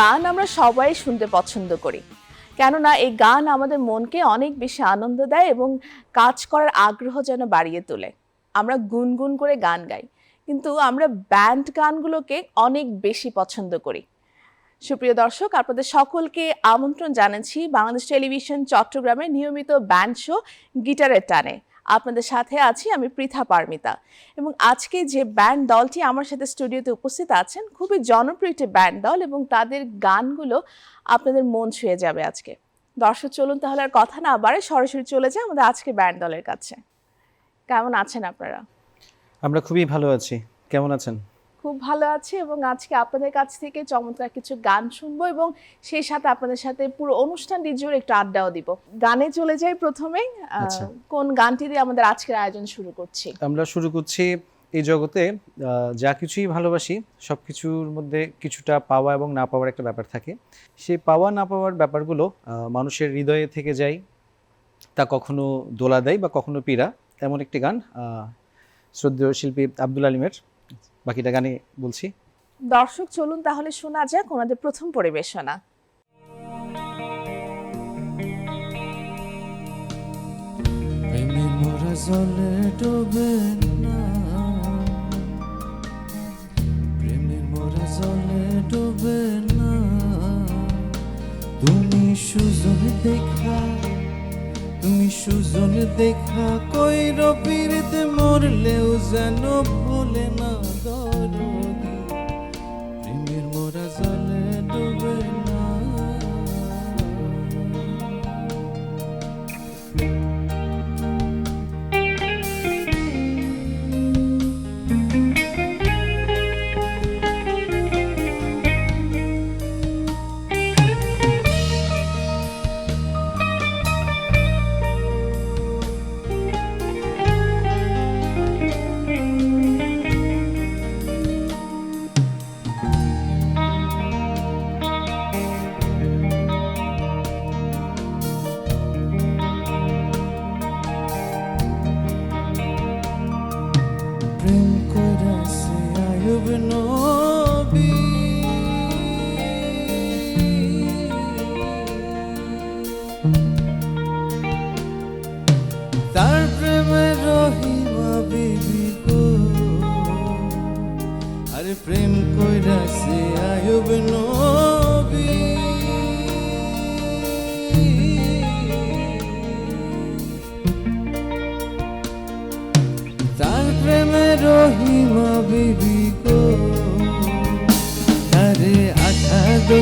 গান আমরা সবাই শুনতে পছন্দ করি। কেননা এই গান আমাদের মনকে অনেক বেশি আনন্দ দেয় এবং কাজ করার আগ্রহ যেন বাড়িয়ে তোলে। আমরা গুনগুন করে গান গাই, কিন্তু আমরা ব্যান্ড গানগুলোকে অনেক বেশি পছন্দ করি। সুপ্রিয় দর্শক, আপনাদের সকলকে আমন্ত্রণ জানাচ্ছি বাংলাদেশ টেলিভিশন চট্টগ্রামের নিয়মিত ব্যান্ড শো গিটারের টানে। আপনাদের সাথে আছি আমি পৃথা পারমিতা। এবং আজকে যে ব্যান্ড দলটি আমার সাথে স্টুডিওতে উপস্থিত আছেন, খুবই জনপ্রিয় একটি ব্যান্ড দল এবং তাদের গানগুলো আপনাদের মন ছুঁয়ে যাবে আজকে। দর্শক, চলুন তাহলে আর কথা না বাড়ে সরাসরি চলে যায় আমাদের আজকে ব্যান্ড দলের কাছে। কেমন আছেন আপনারা? আমরা খুবই ভালো আছি। কেমন আছেন? খুব ভালো আছি এবং আজকে আপনাদের কাছ থেকে চমৎকার কিছু গান শুনব এবং সেই সাথে আপনাদের সাথে পুরো অনুষ্ঠানটি জুড়ে একটু আড্ডাও দিব। গানে চলে যাই প্রথমে আচ্ছা। কোন গানটি দিয়ে আমাদের আজকের আয়োজন শুরু করছি? আমরা শুরু করছি এই জগতে যা কিছুই ভালোবাসি সব কিছুর মধ্যে কিছুটা পাওয়া এবং না পাওয়ার একটা ব্যাপার থাকে। সেই পাওয়া না পাওয়ার ব্যাপারগুলো মানুষের হৃদয়ে থেকে যায় তা কখনো দোলা দেয় বা কখনো পীড়া। এমন একটি গান শ্রদ্ধেয় শিল্পী আব্দুল আলিমের। বাকিটা গানে বলছি। দর্শক চলুন তাহলে শোনা যাক ওনাদের প্রথম পরিবেশনা। প্রেমে মোরা জলে ডোবে না। প্রেমের মোরা জলে ডোবে না। তুমি সুজন দেখা তুমি সুজন দেখা কই রবির মরলেও যেন ভোলে না দরদি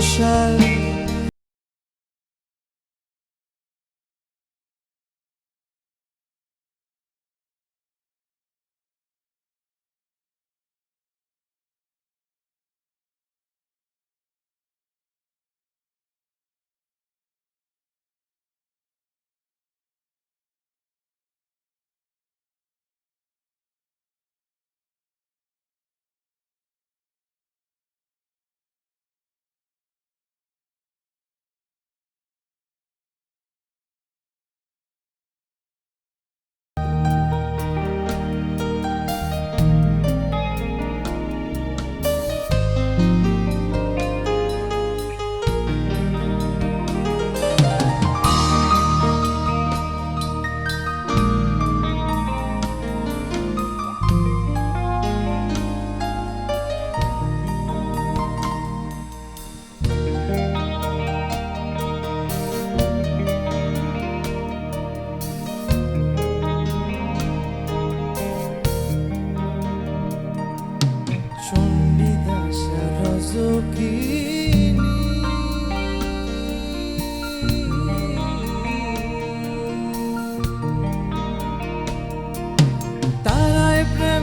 山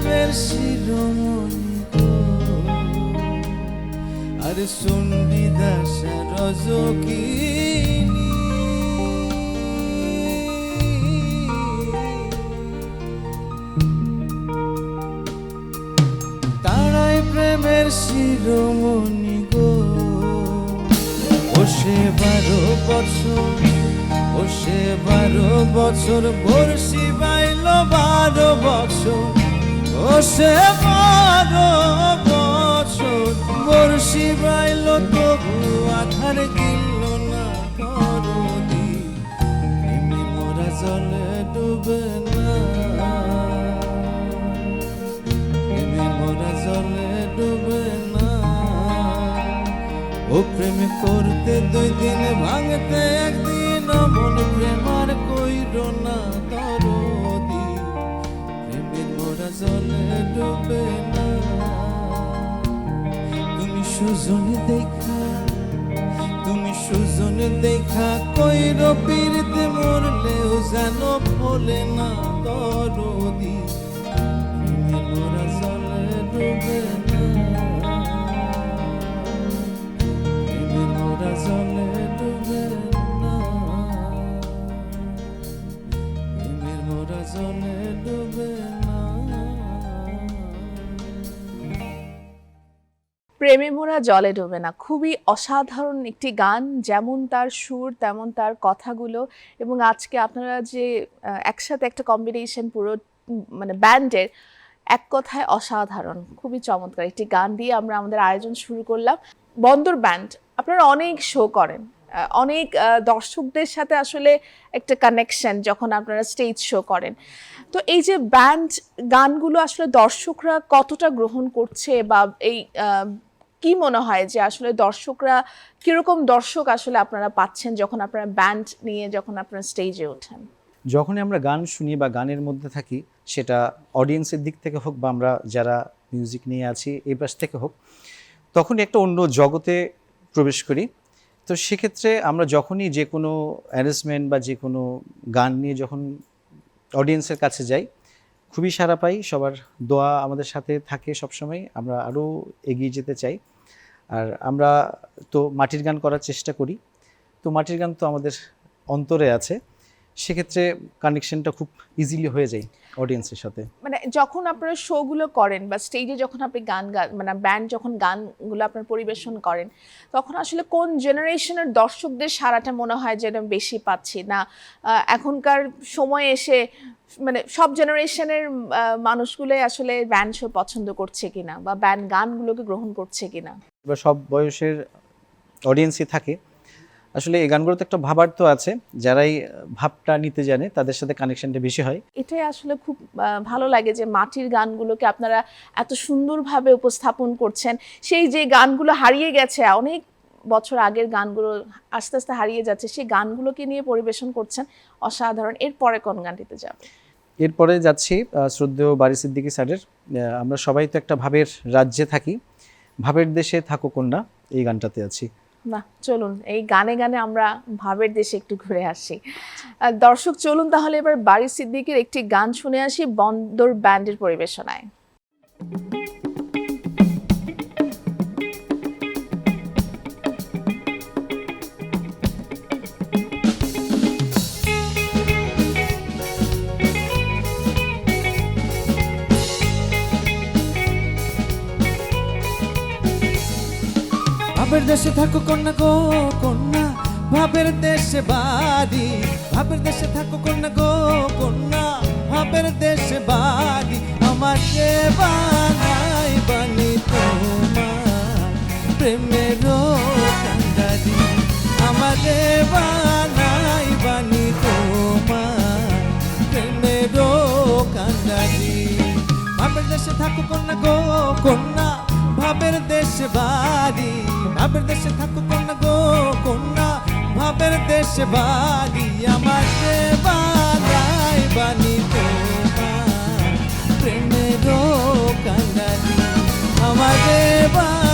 প্রেমের শিরোমণি আরে চণ্ডীদাসা রজকিনী। তারাই প্রেমের শিরোমণি গো বারো বছর ও সে বছর বর্ষি বাইল বারো বছর। ও সে বছর বর্ষি বাইল, তবু আধার গিল না দরদি প্রেমে মোরা জলে ডুবে না। প্রেমে মোরা জলে ডুবে না। ও প্রেমে করতে দুই দিন ভাঙতে একদিন মন প্রেমার কইর না মোরা জলে ডোবে না। তুমি সুজনে দেখা, তুমি সুজনে দেখা, কইর পীরতে মরলেও যেন ভোলে না তরদি তুমি মরা জলে ডুবে না প্রেমে মোরা জলে ডোবে না। খুবই অসাধারণ একটি গান, যেমন তার সুর, তেমন তার কথাগুলো। এবং আজকে আপনারা যে একসাথে একটা কম্বিনেশন পুরো মানে ব্যান্ডের, এক কথায় অসাধারণ। খুবই চমৎকার একটি গান দিয়ে আমরা আমাদের আয়োজন শুরু করলাম। বন্দর ব্যান্ড, আপনারা অনেক শো করেন। অনেক দর্শকদের সাথে আসলে একটা কানেকশন যখন আপনারা স্টেজ শো করেন। তো এই যে ব্যান্ড গানগুলো আসলে দর্শকরা কতটা গ্রহণ করছে বা এই কি মনে হয় যে আসলে দর্শকরা কীরকম দর্শক আসলে আপনারা পাচ্ছেন যখন আপনারা ব্যান্ড নিয়ে যখন আপনারা স্টেজে ওঠেন? যখনই আমরা গান শুনি বা গানের মধ্যে থাকি, সেটা অডিয়েন্সের দিক থেকে হোক বা আমরা যারা মিউজিক নিয়ে আছি, এই পাশ থেকে হোক, তখনই একটা অন্য জগতে প্রবেশ করি। তো সেক্ষেত্রে আমরা যখনই যে কোনো অ্যারেঞ্জমেন্ট বা যে কোনো গান নিয়ে যখন অডিয়েন্সের কাছে যাই, খুবই সাড়া পাই, সবার দোয়া আমাদের সাথে থাকে সবসময়, আমরা আরও এগিয়ে যেতে চাই। আর আমরা তো মাটির গান করার চেষ্টা করি। তো মাটির গান তো আমাদের অন্তরে আছে। সেক্ষেত্রে কানেকশনটা খুব ইজিলি হয়ে যায় অডিয়েন্সের সাথে। মানে যখন আপনারা শোগুলো করেন বা স্টেজে যখন আপনি গান গা মানে ব্যান্ড যখন গানগুলো আপনার পরিবেশন করেন, তখন আসলে কোন জেনারেশনের দর্শকদের সারাটা মনে হয় যেন বেশি পাচ্ছি না? এখনকার সময় এসে মানে সব জেনারেশনের মানুষগুলোই আসলে ব্যান্ড শো পছন্দ করছে কিনা বা ব্যান্ড গানগুলোকে গ্রহণ করছে কিনা? বা সব বয়সের অডিয়েন্সই থাকে। আসলে এই গানগুলোতে একটা ভাবার্থ আছে যারাই ভাবটা নিতে জানে তাদের সাথে কানেকশনটা বেশি হয়। এটাই আসলে খুব ভালো লাগে যে মাটির গানগুলোকে আপনারা এত সুন্দরভাবে উপস্থাপন করছেন। সেই যে গানগুলো হারিয়ে গেছে অনেক বছর আগের গানগুলো আস্তে আস্তে হারিয়ে যাচ্ছে সেই গানগুলোকে নিয়ে পরিবেশন করছেন অসাধারণ। এরপরে কোন গানটিতে যাবে? এরপরে যাচ্ছি শ্রদ্ধেয় বারি সিদ্দিকী স্যারের আমরা সবাই তো একটা ভাবের রাজ্যে থাকি। ভাবের দেশে থাকো কন্যা, এই গানটাতে আছি। না চলুন, এই গানে গানে আমরা ভাবের দেশে একটু ঘুরে আসি। দর্শক, চলুন তাহলে এবার বাড়ি সিদ্দিকের একটি গান শুনে আসি বন্দর ব্যান্ডের পরিবেশনায়। ভাবের দেশে থাকো কন্যা গো, কন্যা। ভাবের দেশে বাড়ি ভাবের দেশে থাকো কন্যা গো, কন্যা। ভাবের দেশে বাড়ি আমাকে বানাই বানি তোমার। প্রেমের কান্দারি। আমাকে বানাই বানি তোমার। প্রেমের কান্দারি। ভাবের দেশে থাকো কন্যা গো, কন্যা। ভাবের দেশে বাড়ি, ভাবের দেশে থাকো কন্যা গো, কন্যা। ভাবের দেশে বাড়ি, আমার বানাই বানি প্রেমের আমাকে বানাই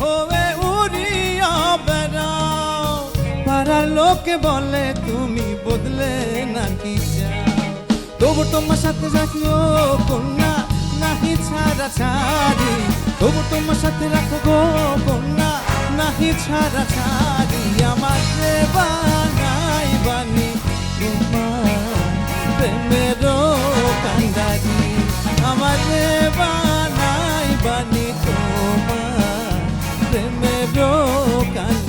হয়ে উড়িয়া বেড়াও। পাড়ার লোকে বলে, তুমি বদলে নাকি তবু তোমার সাথে রাখিও কন্যা, নাহি ছাড়া ছাড়ি। তবু তোমার সাথে রাখো গো কন্যা, নাহি ছাড়া ছাড়ি। আমার রে বানাই বানি তোমার প্রেমেরও কান্দারি আমার রে বানাই প্রেমেরও কান্দারি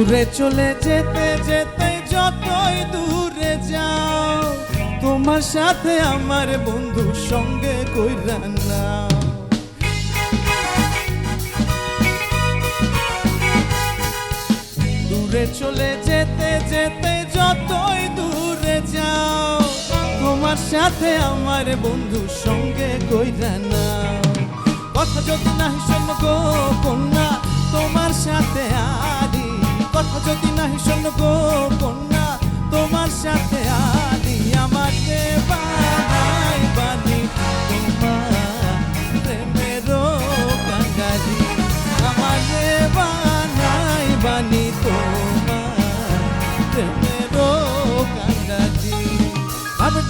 দূরে চলে যেতে যেতে যতই দূরে যাও, তোমার সাথে আমার বন্ধু সঙ্গে কইরা দূরে চলে যেতে যেতে যতই দূরে যাও, তোমার সাথে আমার বন্ধু সঙ্গে কইরা কথা যদি না শোন কন্যা, তোমার সাথে আদি কথা যদি নাহি শোন কন্যা, তোমার সাথে আদি আমার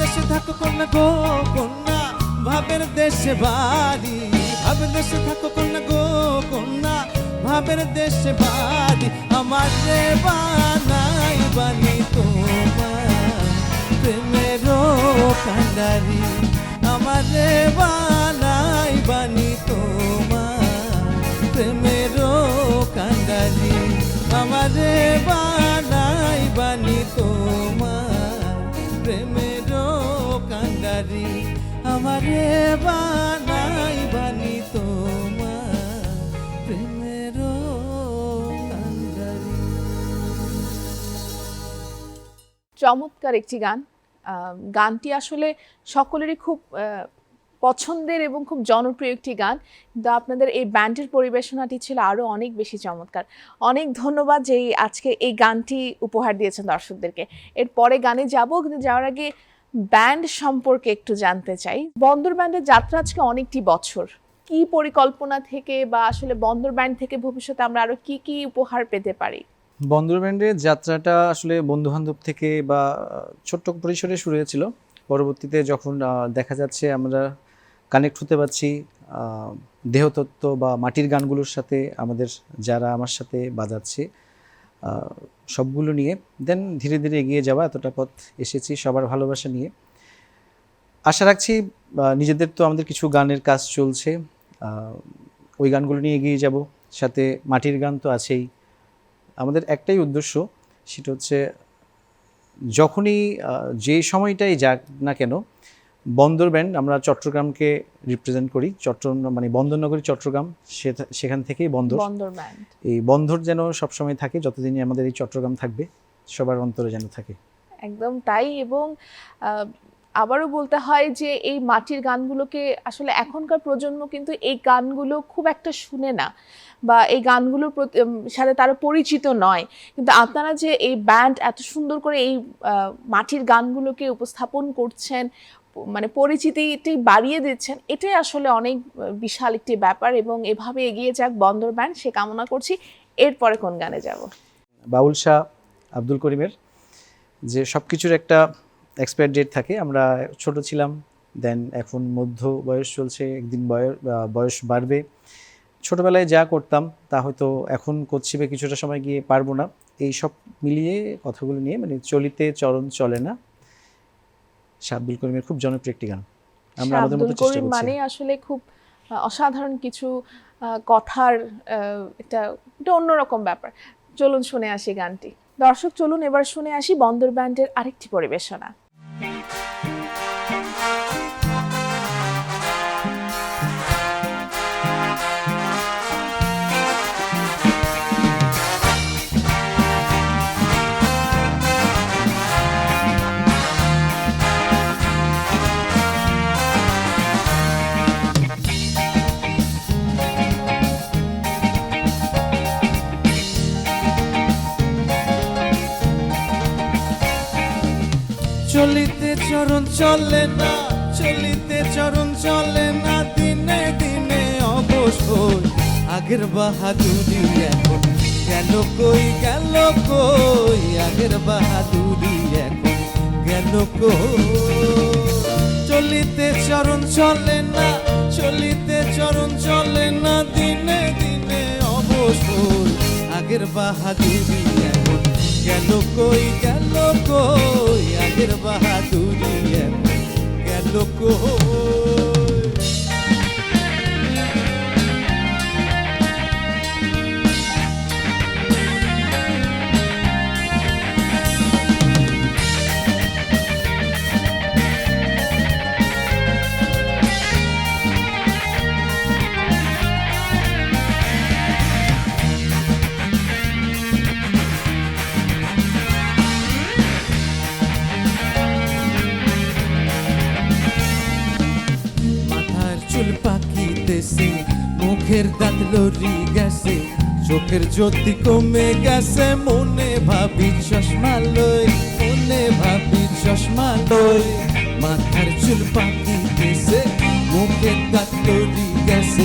দেশে থাকো কন্যা গো, কন্যা, ভাবের দেশে বাড়ি ভাবের দেশে থাকো কন্যা গো, কন্যা ভাবের দেশে বাড়ি আমার রে বানাই বানি তোমার। প্রেমেরও কান্ডারি আমার রে বানাই বানি তোমার। প্রেমেরও কান্ডারি আমার রে বানাই বানি তোমার। প্রেমেরও কান্ডারি আমার বানাই বানি তোমার। চমৎকার একটি গান। গানটি আসলে সকলেরই খুব পছন্দের এবং খুব জনপ্রিয় একটি গান। কিন্তু আপনাদের এই ব্যান্ডের পরিবেশনাটি ছিল আরও অনেক বেশি চমৎকার। অনেক ধন্যবাদ যে আজকে এই গানটি উপহার দিয়েছেন দর্শকদেরকে। এরপরে গানে যাব, কিন্তু যাওয়ার আগে ব্যান্ড সম্পর্কে একটু জানতে চাই। বন্দর ব্যান্ডের যাত্রা আজকে অনেকটি বছর। কি পরিকল্পনা থেকে বা আসলে বন্দর ব্যান্ড থেকে ভবিষ্যতে আমরা আরও কি কি উপহার পেতে পারি? বন্দর ব্যান্ডের যাত্রাটা আসলে বন্ধুবান্ধব থেকে বা ছোট্ট পরিসরে শুরু হয়েছিল। পরবর্তীতে যখন দেখা যাচ্ছে আমরা কানেক্ট হতে পারছি দেহতত্ত্ব বা মাটির গানগুলোর সাথে আমাদের যারা আমার সাথে বাজাচ্ছে সবগুলো নিয়ে দেন ধীরে ধীরে এগিয়ে যাওয়া এতটা পথ এসেছি সবার ভালোবাসা নিয়ে। আশা রাখছি নিজেদের তো আমাদের কিছু গানের কাজ চলছে ওই গানগুলো নিয়ে এগিয়ে যাব, সাথে মাটির গান তো আছেই। আমাদের একটাই উদ্দেশ্য সেটা হচ্ছে যখনই যে সময়টাই যাক না কেন বন্দর ব্যান্ড আমরা চট্টগ্রামকে রিপ্রেজেন্ট করি চট্টগ্রাম মানে বন্দরনগরী চট্টগ্রাম সেখান থেকেই বন্দর। বন্দর ব্যান্ড। এই বন্দর যেন সবসময় থাকে যতদিনই আমাদের এই চট্টগ্রাম থাকবে সবার অন্তরে যেন থাকে। একদম তাই এবং আবারও বলতে হয় যে এই মাটির গানগুলোকে আসলে এখনকার প্রজন্ম কিন্তু এই গানগুলো খুব একটা শুনে না বা এই গানগুলোর সাথে তারা পরিচিত নয়। কিন্তু আপনারা যে এই ব্যান্ড এত সুন্দর করে এই মাটির গানগুলোকে উপস্থাপন করছেন মানে পরিচিতিটি বাড়িয়ে দিচ্ছেন, এটাই আসলে অনেক বিশাল একটি ব্যাপার এবং এভাবে এগিয়ে যাক বন্দর ব্যান্ড, সে কামনা করছি। এরপরে কোন গানে যাব? বাউল শাহ আব্দুল করিমের যে সব কিছুর একটা এক্সপায়ার ডেট থাকে আমরা ছোট ছিলাম দেন এখন মধ্য বয়স চলছে একদিন বয়স বয়স বাড়বে। ছোটবেলায় যা করতাম তা হয়তো এখন করছি বা কিছুটা সময় গিয়ে পারব না। এই সব মিলিয়ে কথাগুলো নিয়ে মানে চলিতে চরণ চলে না। শাহ করিমের খুব জনপ্রিয় একটি গান। আমরা আমাদের মতো চেষ্টা করছি। মানে আসলে খুব অসাধারণ কিছু কথার একটা এটা অন্যরকম ব্যাপার। চলুন শুনে আসি গানটি। দর্শক চলুন এবার শুনে আসি বন্দর ব্যান্ডের আরেকটি পরিবেশনা। চরণ চলে না, চলিতে চরণ চলে না, দিনে দিনে অবসর আগের বাহাদুরি এখন গেল কই গেল কই? আগের বাহাদুরি এখন গেল কই? চলিতে চরণ চলে না, চলিতে চরণ চলে না, দিনে দিনে অবসর আগের বাহাদুরি এখন গেল কই গেল কই আগের বাহাদুরি গেল কই পাকিতেছে মুখের দাঁত লরি গেছে, চোখের জ্যোতি কমে গেছে, মনে ভাবি চশমা লই, মনে ভাবি চশমা লই। মাথার চুল পাকিতেছে মুখের দাঁত লরি গেছে,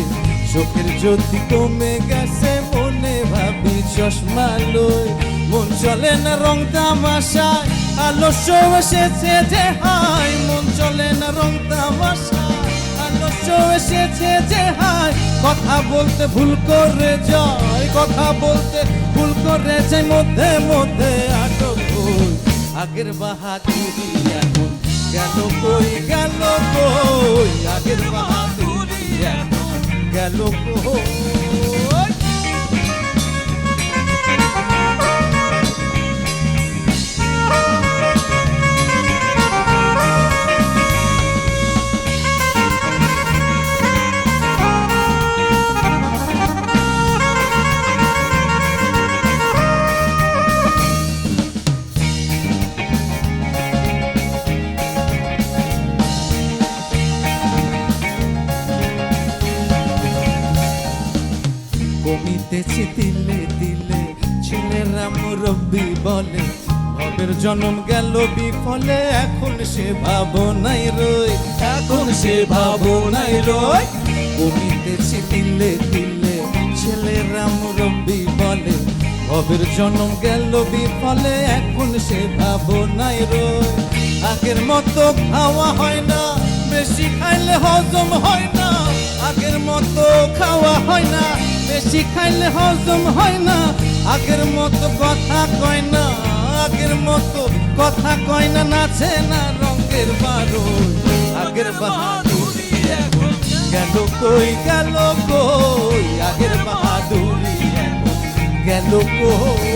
চোখের জ্যোতি কমে গেছে, মনে ভাবি চশমা লই। মন চলে না রং তামাশায় আলস্য এসেছে যে হাই মন চলে না রং তামাশায়। আলস্য এসেছে যে হাই কথা বলতে ভুল করে যায়, কথা বলতে ভুল করে যায়, মধ্যে মধ্যে আটক হই। আগের বাহাদুরি এখন গেল কই গেল কই? আগের বাহাদুরি এখন গেল কই? জন্ম গেল বিফলে, এখন সে ভাবনাই রই, এখন সে ভাবনাই রই। কমিতেছে তিলে তিলে ছেলেরা মুরব্বী বলে, ভবের জন্ম গেল বিফলে, এখন সে ভাবনাই রই। আগের মতো খাওয়া হয় না, বেশি খাইলে হজম হয় না। আগের মতো খাওয়া হয় না, বেশি খাইলে হজম হয় না। আগের মতো কথা কয় না। আগের মতো কথা কয় না, নাচে না, রঙের বারো আগের বাহাদুরি গেল কই গেল কই? আগের বাহাদুরি গেল কই?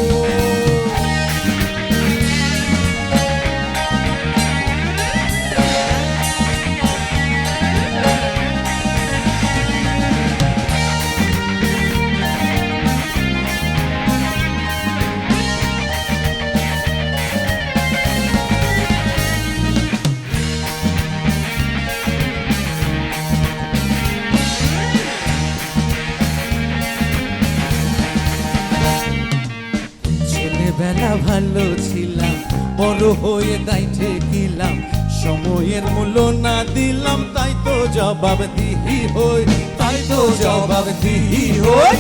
ছেলেবেলা ভালো ছিলাম, বড় হয়ে তাই ঠেকিলাম। সময়ের মূল্য না দিলাম, তাই তো জবাব দিহি হই, তাই তো জবাব দিহি হই।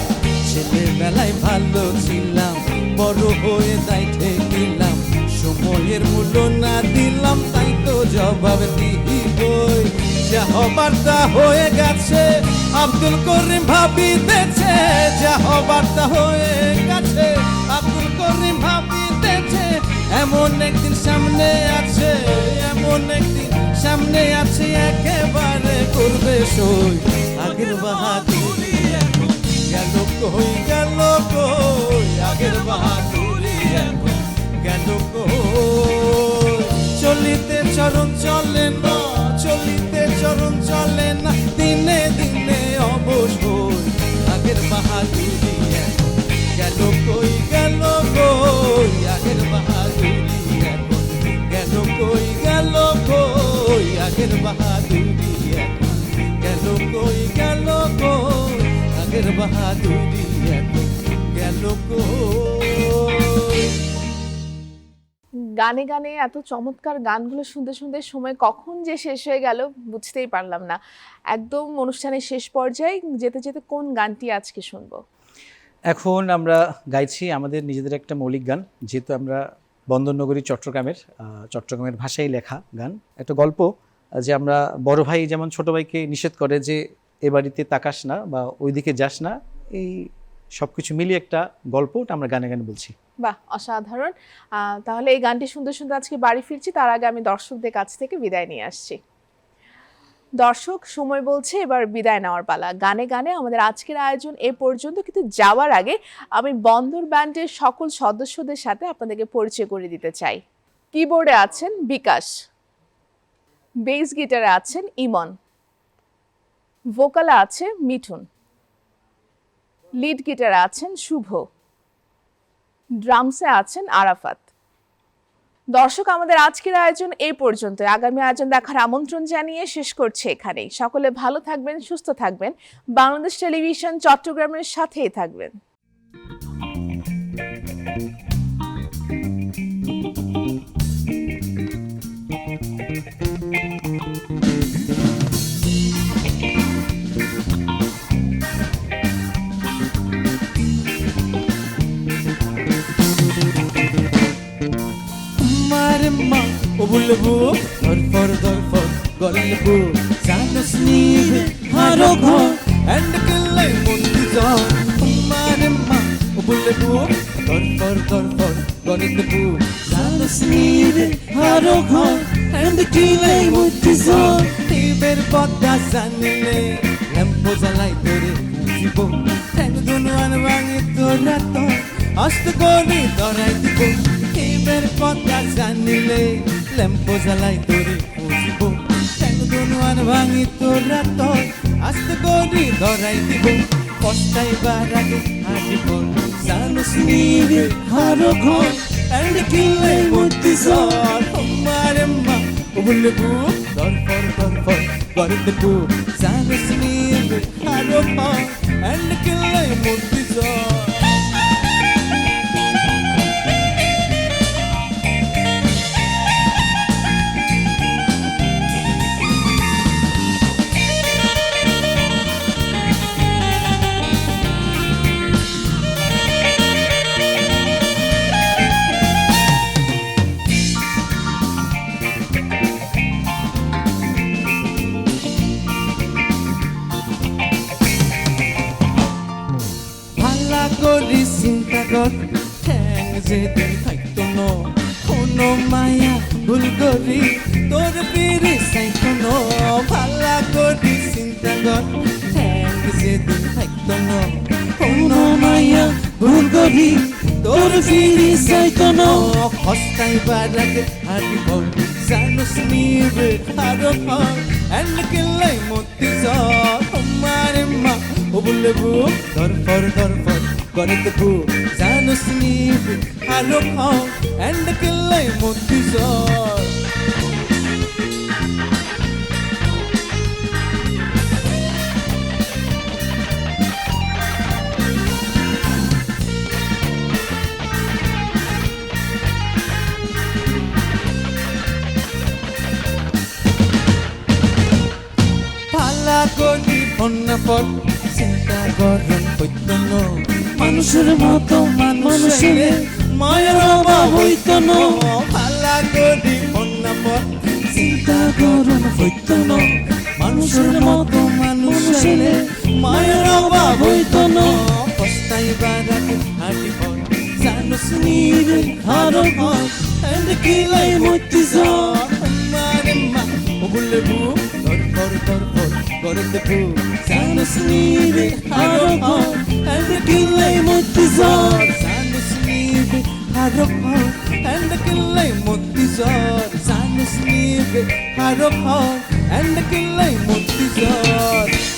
ছেলেবেলায় ভালো ছিলাম, বড় হয়ে তাই ঠেকিলাম। সময়ের মূল্য না দিলাম, তাই তো জবাব দিহি হই। যা হবার তা হয়ে গেছে, আব্দুল করিম ভাবিতেছে যা হবার তা হয়ে গেছে, আব্দুল করিম ভাবিতেছে এমন একদিন সামনে আছে, এমন একদিন সামনে আছে, একেবারে করবে সই। আগের বাহাদুরি গেল কই গেল কই? আগের বাহাদুরি গেল কই? চলিতে চরণ চলে না, চলিতে চরণ চলে না, দিনে দিনে অবসর আগের বাহাদুরি গেল কই গেল কই? আগের আগের বাহাদুরি এখন গেল কই গেল কই? আগের বাহাদুরি এখন গেল কই? গানে গানে এত চমৎকার গানগুলো শুনতে শুনতে সময় কখন যে শেষ হয়ে গেল বুঝতেই পারলাম না। একদম অনুষ্ঠানের শেষ পর্যায়ে যেতে যেতে কোন গানটি আজকে শুনব? এখন আমরা গাইছি আমাদের নিজেদের একটা মৌলিক গান যেহেতু আমরা বন্দরনগরী চট্টগ্রামের চট্টগ্রামের ভাষায় লেখা গান। একটা গল্প যে আমরা বড় ভাই যেমন ছোট ভাইকে নিষেধ করে যে এ বাড়িতে তাকাস না বা ওইদিকে যাস না, এই সব কিছু মিলিয়ে একটা গল্প আমরা গানে গানে বলছি। বাহ, অসাধারণ। তাহলে এই গানটি শুনতে সুন্দর আজকে বাড়ি ফিরছি, তার আগে আমি দর্শকদের কাছ থেকে বিদায় নিয়ে আসছি। দর্শক, সময় বলছে, এবার বিদায় নেওয়ার পালা। গানে গানে আমাদের আজকের আয়োজন এ পর্যন্ত, কিন্তু যাওয়ার আগে আমি বন্দর ব্যান্ডের সকল সদস্যদের সাথে আপনাদেরকে পরিচয় করে দিতে চাই। কিবোর্ডে আছেন বিকাশ। বেস গিটারে আছেন ইমন। ভোকালে আছে মিঠুন। লিড গিটারে আছেন শুভ। ড্রামসে আছেন আরাফাত। দর্শক, আমাদের আজকের আয়োজন এই পর্যন্ত। আগামী আয়োজন দেখার আমন্ত্রণ জানিয়ে শেষ করছে এখানেই। সকলে ভালো থাকবেন, সুস্থ থাকবেন। বাংলাদেশ টেলিভিশন চট্টগ্রামের সাথেই থাকবেন। গল্লবু জানুস নিবে হারো ঘর এন্ড কিল্লাই মন্দি জন মারেম্মা ও বুলবু দরফর দরফর গল্লবু জানুস নিবে হারো ঘর এন্ড কিল্লাই মন্দি জন টিবের পদ্মা জানিলে, ল্যাম্পো জ্বালাই তোরে দিব ঠ্যাং দুনুয়ান ভাঙি তোরা তো অস্ত করি ধরাই দিব। টিবের পদ্মা জানিলে, ল্যাম্পো জ্বালাই তোরে ঠ্যাং দুনুয়ান ভাঙি তোরা তো আস্ত করি ধরাই দিব। পস্তাইবার আগে হাঁটিব। জানুস নিবে হারো ঘর এন্ড কিল্লাই মন্দি জন মারেম্মা বুলবু দরফর দরফর গর্দবু জানুস নিবে হারো ঘর এন্ড কিল্লাই মন্দি জন হস্তাইবার আগে হারিব জানুস নিবে আরও ফল এন্ড কিল্লাই মতি জল মারে মা ও বুলবু দরফর দরফর করে দেবু জানুস নিবে পর চিন্তা গরম হইত ন মানুষের মতো মানুষের মায়ের অভাব হইত ন পালা করি বন্যা পর চিন্তা গরম হইত ন মানুষের মতো মানুষের মায়ের অভাব হইত ন পস্তাইবার হাঁটি পর জানুস নিরে হারো পর এন্ড কিলাই মতি মারে korun de pul Sen misin iyi bir araba Eldekiyle mutlu zor Sen misin iyi bir araba Eldekiyle mutlu zor Sen misin iyi bir araba Eldekiyle mutlu zor